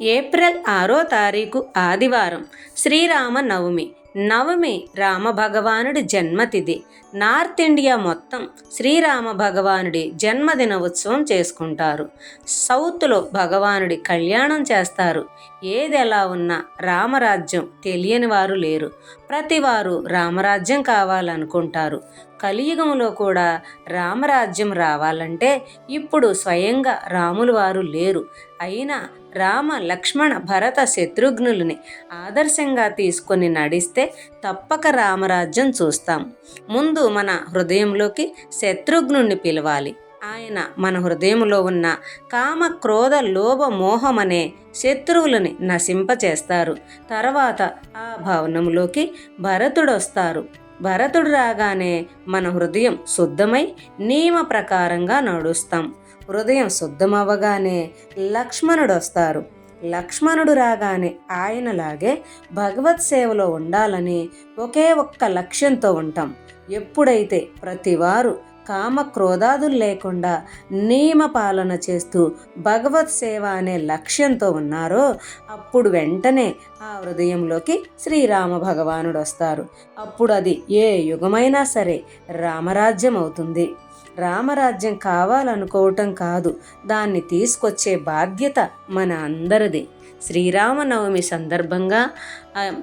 April ఆరో తారీఖు ఆదివారం శ్రీరామ నవమి నవమి రామ భగవానుడి జన్మతిథి. నార్త్ ఇండియా మొత్తం శ్రీరామ భగవానుడి జన్మదిన ఉత్సవం చేసుకుంటారు. సౌత్లో భగవానుడి కళ్యాణం చేస్తారు. ఏది ఎలా ఉన్నా రామరాజ్యం తెలియని వారు లేరు. ప్రతివారు రామరాజ్యం కావాలనుకుంటారు. కలియుగంలో కూడా రామరాజ్యం రావాలంటే ఇప్పుడు స్వయంగా రాములు వారు లేరు. అయినా రామ లక్ష్మణ భరత శత్రుఘ్నులని ఆదర్శంగా తీసుకొని నడిస్తే తప్పక రామరాజ్యం చూస్తాం. ముందు మన హృదయంలోకి శత్రుఘ్నుణ్ణి పిలవాలి. ఆయన మన హృదయంలో ఉన్న కామ క్రోధ లోభ మోహమనే శత్రువులని నశింపచేస్తారు. తర్వాత ఆ భవనంలోకి భరతుడొస్తారు. భరతుడు రాగానే మన హృదయం శుద్ధమై నియమ ప్రకారంగా నడుస్తాం. హృదయం శుద్ధమవ్వగానే లక్ష్మణుడు వస్తారు లక్ష్మణుడు రాగానే ఆయనలాగే భగవత్ సేవలో ఉండాలని ఒకే ఒక్క లక్ష్యంతో ఉంటాం. ఎప్పుడైతే ప్రతివారు కామ క్రోధాదులు లేకుండా నియమ పాలన చేస్తూ భగవత్ సేవ అనే లక్ష్యంతో ఉన్నారో అప్పుడు వెంటనే ఆ హృదయంలోకి శ్రీరామ భగవానుడు వస్తారు అప్పుడు అది ఏ యుగమైనా సరే రామరాజ్యం అవుతుంది రామరాజ్యం కావాలనుకోవటం కాదు దాన్ని తీసుకొచ్చే బాధ్యత మన అందరిది. శ్రీరామనవమి సందర్భంగా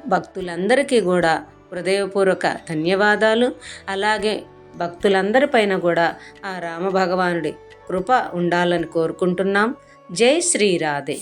భక్తులందరికీ కూడా హృదయపూర్వక ధన్యవాదాలు. అలాగే భక్తులందరిపైన కూడా ఆ రామ భగవానుడి కృప ఉండాలని కోరుకుంటున్నాం. జై శ్రీరాధే